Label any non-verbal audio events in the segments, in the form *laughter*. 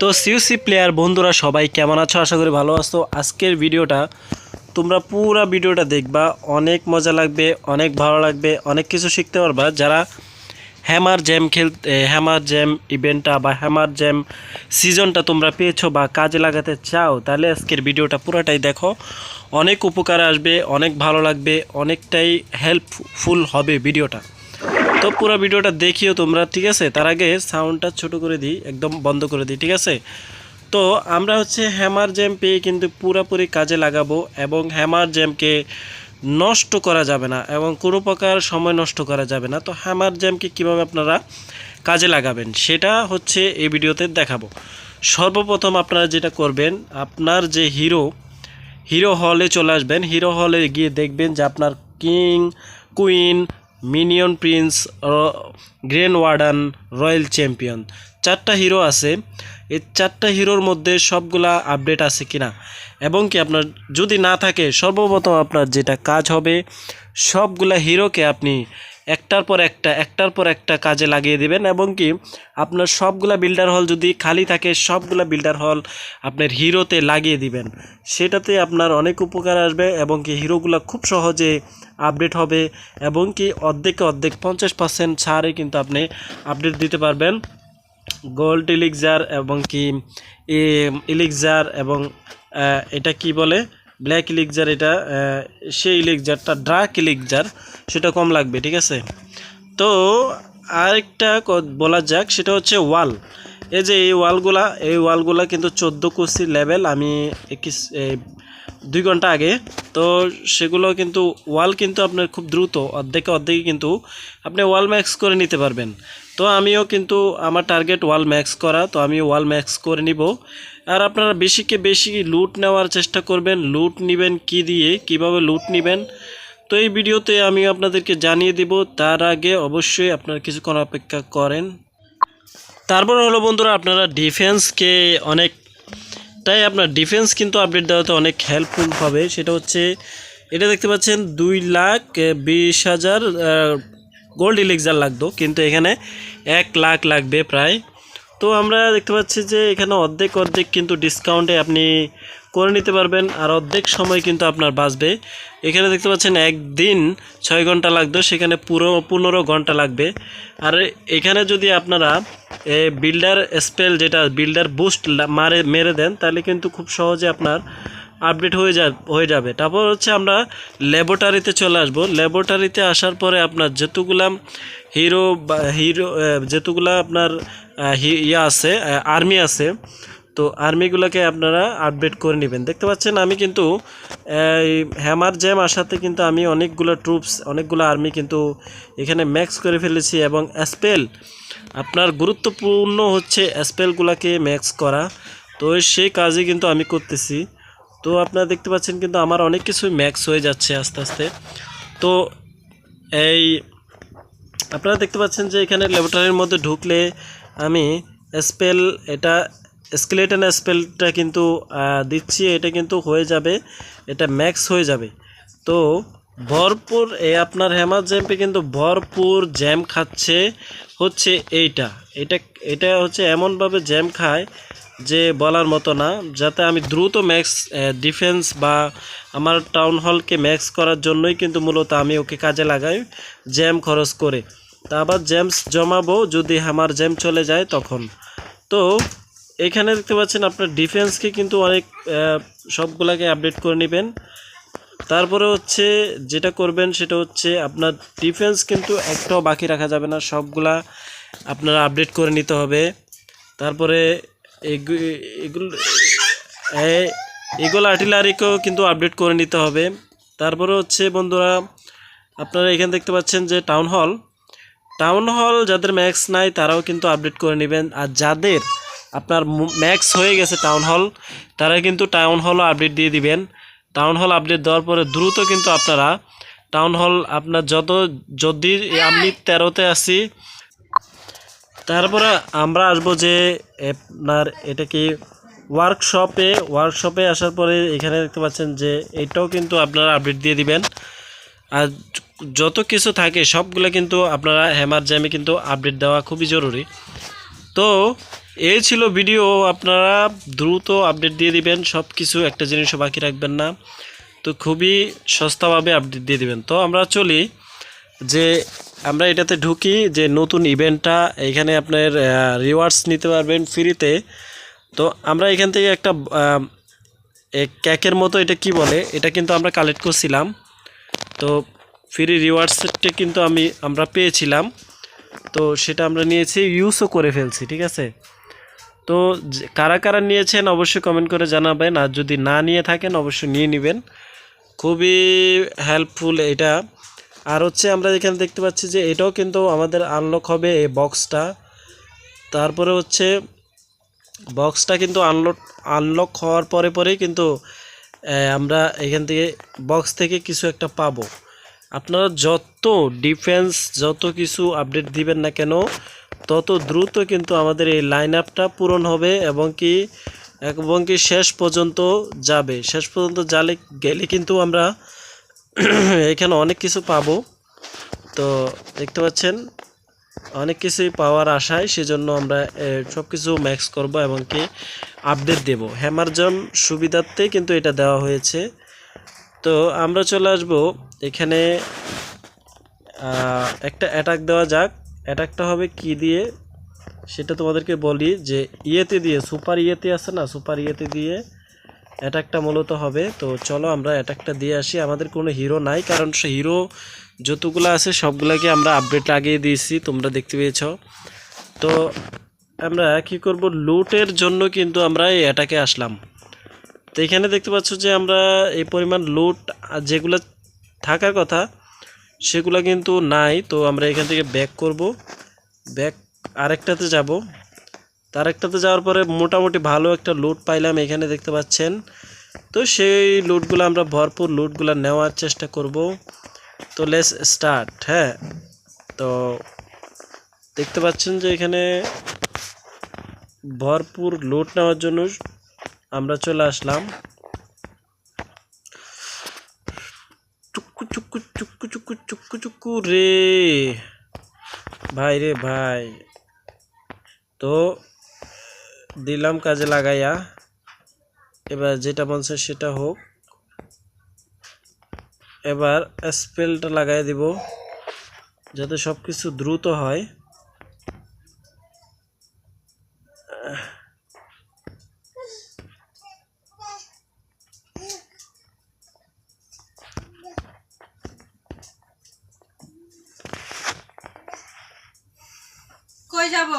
তো সিউসি প্লেয়ার বন্ধুরা সবাই কেমন আছো? আশা করি ভালো আছো। আজকের ভিডিওটা তোমরা পুরো ভিডিওটা দেখবা। অনেক মজা লাগবে, অনেক ভালো লাগবে, অনেক কিছু শিখতে পারবা। যারা হ্যামার জ্যাম খেল হ্যামার জ্যাম ইভেন্টটা বা হ্যামার জ্যাম সিজনটা তোমরা পেয়েছ বা কাজে লাগাতে চাও, তাহলে আজকের ভিডিওটা পুরোটাই দেখো। অনেক উপকার আসবে, অনেক ভালো লাগবে, অনেকটাই হেল্পফুল হবে ভিডিওটা। তো পুরো ভিডিওটা দেখিও তোমরা, ঠিক আছে? তার আগে সাউন্ডটা ছোট করে দিই, একদম বন্ধ করে দিই, ঠিক আছে? তো আমরা হচ্ছে হ্যামার জ্যাম পেয়ে কিন্তু পুরোপুরি কাজে লাগাবো এবং হ্যামার জ্যামকে নষ্ট করা যাবে না এবং কোনো প্রকার সময় নষ্ট করা যাবে না। তো হ্যামার জ্যামকে কীভাবে আপনারা কাজে লাগাবেন, সেটা হচ্ছে এই ভিডিওতে দেখাবো। সর্বপ্রথম আপনারা যেটা করবেন, আপনার যে হিরো হিরো হলে চলে আসবেন। হিরো হলে গিয়ে দেখবেন যে আপনার king queen minion prince grand warden, royal champion. চারটা হিরো আছে। এই চারটা হিরোর মধ্যে সবগুলা আপডেট আছে কিনা? এবং কি আপনার যদি না থাকে, সর্বপ্রথম আপনার যেটা কাজ হবে, সবগুলা হিরোকে আপনি একটার পর একটা, একটার পর একটা কাজে লাগিয়ে দিবেন এবং কি আপনার সবগুলা বিল্ডার হল যদি খালি থাকে, সবগুলা বিল্ডার হল আপনার হিরোতে লাগিয়ে দিবেন। সেটাতে আপনার অনেক উপকার আসবে এবং কি হিরোগুলো খুব সহজে আপডেট হবে এবং কি অর্ধেকে অর্ধেক, পঞ্চাশ পার্সেন্ট ছাড়ে কিন্তু আপনি আপডেট দিতে পারবেন। গোল্ড ইলিক্সার এবং কি ইলিক্সার এবং এটা কি বলে? ব্ল্যাক ইলেকজার এটা সেই ইলেকজারটা ড্রাক ইলেকজার, সেটা কম লাগবে, ঠিক আছে? তো আরেকটা বলা যাক, সেটা হচ্ছে ওয়াল। এই যে এই ওয়ালগুলা এই ওয়ালগুলা কিন্তু চোদ্দ কুচি লেভেল আমি দুই ঘণ্টা আগে। তো সেগুলো কিন্তু, ওয়াল কিন্তু আপনার খুব দ্রুত, অর্ধেকে অর্ধেকে কিন্তু আপনি ওয়াল ম্যাক্স করে নিতে পারবেন। তো আমিও কিন্তু আমার টার্গেট ওয়াল ম্যাক্স করা, তো আমি ওয়াল ম্যাক্স করে নিব। আর আপনারা বেশিকে বেশি লুট নেওয়ার চেষ্টা করবেন, লুট নেবেন কি দিয়ে, কীভাবে লুট নেবেন। তো এই ভিডিওতে আমি আপনাদেরকে জানিয়ে দিব, তার আগে অবশ্যই আপনারা কিছুক্ষণ অপেক্ষা করেন। তারপর হলো বন্ধুরা, আপনারা ডিফেন্সকে অনেক তাই আপনার ডিফেন্স কিন্তু আপডেট দেওয়াতে অনেক হেল্পফুল হবে। সেটা হচ্ছে, এটা দেখতে পাচ্ছেন, দুই লাখ বিশ হাজার গোল্ড ইলেকজার লাগতো। কিন্তু এখানে এক লাখ লাগবে প্রায়। তো আমরা দেখতে পাচ্ছি যে এখানে অর্ধেক অর্ধেক কিন্তু ডিসকাউন্টে আপনি করে নিতে পারবেন, আর অর্ধেক সময় কিন্তু আপনার বাঁচবে। এখানে দেখতে পাচ্ছেন একদিন ছয় ঘণ্টা লাগতো, সেখানে পুরো পনেরো ঘণ্টা লাগবে। আর এখানে যদি আপনারা বিল্ডার স্পেল যেটা বিল্ডার বুস্ট মারে, মেরে দেন, তাহলে কিন্তু খুব সহজে আপনার আপডেট হয়ে যা হয়ে যাবে। তারপর হচ্ছে আমরা ল্যাবরেটারিতে চলে আসব। ল্যাবরেটারিতে আসার পরে আপনার যেতুগুলা হিরো বা হিরো যেতুগুলা আপনার ইয়া আছে আর্মি আছে, তো আর্মিগুলোকে আপনারা আপডেট করে নেবেন। দেখতে পাচ্ছেন আমি কিন্তু এই হ্যামার জ্যাম আসাতে কিন্তু আমি অনেকগুলো ট্রুপস, অনেকগুলো আর্মি কিন্তু এখানে ম্যাক্স করে ফেলেছি এবং স্পেল, আপনার গুরুত্বপূর্ণ হচ্ছে স্পেলগুলোকে ম্যাক্স করা। তো সেই কাজই কিন্তু আমি করতেছি। তো আপনারা দেখতে পাচ্ছেন কিন্তু আমার অনেক কিছু ম্যাক্স হয়ে যাচ্ছে আস্তে আস্তে। তো এই, আপনারা দেখতে পাচ্ছেন যে এখানে ল্যাবরেটরির মধ্যে ঢুকলে আমি স্পেল এটা স্কেলেটন স্পেলটা কিন্তু দিচ্ছি, এটা কিন্তু হয়ে যাবে, এটা ম্যাক্স হয়ে যাবে। তো ভরপুর এই আপনার হ্যামার জ্যাম্পে কিন্তু ভরপুর জ্যাম খাচ্ছে, হচ্ছে এইটা। এটা এটা হচ্ছে এমনভাবে জ্যাম খায় যে বলার মতো না, যাতে আমি দ্রুত ম্যাক্স ডিফেন্স বা আমার টাউন হলকে ম্যাক্স করার জন্যই কিন্তু মূলত আমি ওকে কাজে লাগাই জ্যাম খরচ করে। তা আবার জ্যামস জমাবো যদি আমার জ্যাম চলে যায় তখন। তো, এখানে দেখতে পাচ্ছেন আপনার ডিফেন্সকে কিন্তু অনেক সবগুলাকে আপডেট করে নেবেন। তারপরে হচ্ছে যেটা করবেন সেটা হচ্ছে আপনার ডিফেন্স কিন্তু একটাও বাকি রাখা যাবে না, সবগুলা আপনারা আপডেট করে নিতে হবে। তারপরে এগুলো এগুলো আর্টিলারিকেও কিন্তু আপডেট করে নিতে হবে। তারপরে হচ্ছে বন্ধুরা, আপনারা এখানে দেখতে পাচ্ছেন যে টাউন হল টাউন হল যাদের ম্যাক্স নাই, তারাও কিন্তু আপডেট করে নেবেন। আর যাদের আপনার ম্যাক্স হয়ে গেছে টাউন হল তারা কিন্তু টাউন হলও আপডেট দিয়ে দিবেন। টাউন হল আপডেট দেওয়ার পরে দ্রুত কিন্তু আপনারা টাউন হল আপনার যত, যদি আমি তেরোতে আসি তারপরে আমরা আসব যে আপনার এটা কি ওয়ার্কশপে ওয়ার্কশপে আসার পরে এখানে দেখতে পাচ্ছেন যে এটাও কিন্তু আপনারা আপডেট দিয়ে দিবেন। আর যত কিছু থাকে সবগুলো কিন্তু আপনারা হ্যামার জ্যামে কিন্তু আপডেট দেওয়া খুবই জরুরি। তো এই ছিল ভিডিও আপনারা দ্রুত আপডেট দিয়ে দিবেন সব কিছু একটা জিনিসও বাকি রাখবেন না। তো খুবই সস্তাভাবে আপডেট দিয়ে দিবেন। তো আমরা চলি যে আমরা এটাতে ঢুকি যে নতুন ইভেন্টটা এখানে আপনার রিওয়ার্ডস নিতে পারবেন ফ্রিতে তো আমরা এখান থেকে একটা ক্যাকের মতো এটা কি বলে? এটা কিন্তু আমরা কালেক্ট করছিলাম। তো ফ্রি রিওয়ার্ডসটা কিন্তু আমি, আমরা পেয়েছিলাম। তো সেটা আমরা নিয়েছি ইউজও করে ফেলছি, ঠিক আছে? তো কারা কারা নিয়েছেন অবশ্যই কমেন্ট করে জানাবেন। আর যদি না নিয়ে থাকেন, অবশ্যই নিয়ে নেবেন। খুবই হেল্পফুল এটা। আর হচ্ছে আমরা এখানে দেখতে পাচ্ছি যে এটাও কিন্তু আমাদের আনলক হবে এই বক্সটা তারপরে হচ্ছে বক্সটা কিন্তু আনলক আনলক হওয়ার পরে পরেই কিন্তু আমরা এখান থেকে বক্স থেকে কিছু একটা পাবো। আপনারা যত ডিফেন্স যত কিছু আপডেট দিবেন না কেন, তত দ্রুত কিন্তু আমাদের এই লাইন আপটা পূরণ হবে এবং কি এবং কি শেষ পর্যন্ত যাবে। শেষ পর্যন্ত যালে গেলে কিন্তু আমরা *clears throat* এখানে অনেক কিছু পাবো। তো দেখতে পাচ্ছেন, অনেক কিছুই পাওয়ার আশায় সেজন্য আমরা সব কিছু ম্যাক্স করব এবং কি আপডেট দেব। হ্যামারজন সুবিধার্থে কিন্তু এটা দেওয়া হয়েছে। তো আমরা চলে আসব এখানে একটা অ্যাটাক দেওয়া যাক। অ্যাটাকটা হবে কি দিয়ে? সেটা তোমাদেরকে বলি যে ইয়েতে দিয়ে সুপার ইয়েতে আছে না সুপার ইয়েতে দিয়ে অ্যাটাকটা মূলত হবে। তো চলো আমরা অ্যাটাকটা দিয়ে আসি। আমাদের কোনো হিরো নাই, কারণ সে হিরো যতগুলো আছে সবগুলোকে আমরা আপডেট লাগিয়ে দিয়েছি, তোমরা দেখতে পেয়েছ। তো আমরা কি করব? লুটের জন্য কিন্তু আমরা এই অ্যাটাকে আসলাম। তো এখানে দেখতে পাচ্ছ যে আমরা এই পরিমাণ লুট যেগুলো থাকার কথা, সেগুলো কিন্তু নাই। তো আমরা এখান থেকে ব্যাক করব। ব্যাক আরেকটাতে যাব। তার একটাতে যাওয়ার পরে মোটামুটি ভালো একটা লুট পাইলাম এখানে দেখতে পাচ্ছেন। তো সেই লুটগুলো আমরা ভরপুর লুটগুলো নেওয়ার চেষ্টা করব। তো লেস স্টার্ট হ্যাঁ। তো দেখতে পাচ্ছেন যে এখানে ভরপুর লুট নেওয়ার জন্য আমরা চলে আসলাম। চুক্কু চুক্কু চুক্কু চুক্কু চুক্কু চুক্কু, রে। ভাই রে ভাই। তো দিলাম, কাজে লাগাইয়া। এবার যেটা বলছে সেটা হোক। এবার স্পেলটা লাগাই দিব, যাতে সব কিছু দ্রুত হয়। কই যাব?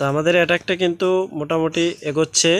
তো আমাদের অ্যাটাকটা কিন্তু মোটামুটি এগোচ্ছে।